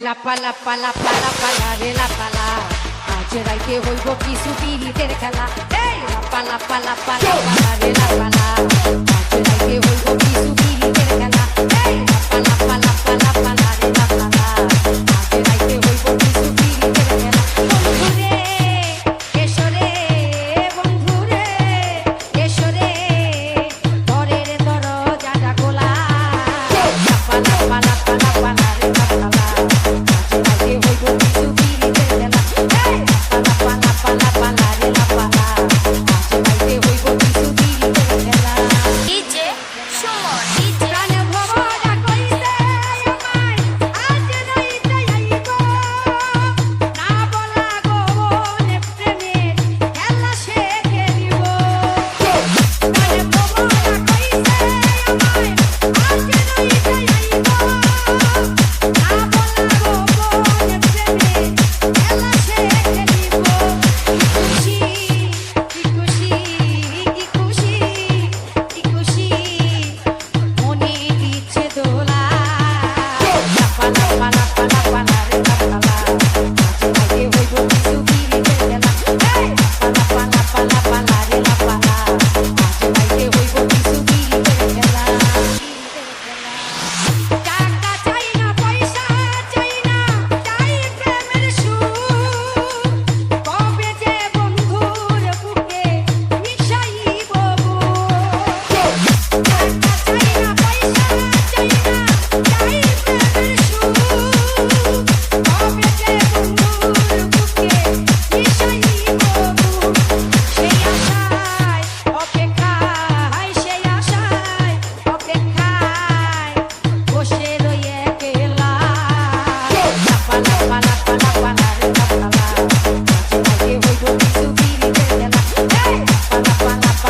লাপা লাপা লাপা লাপা রে লাপা লা আজ রাইতে হইব কিছু পিড়িতের খেলা এই লাপা লাপা লাপা লাপা রে লাপা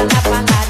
la palabra.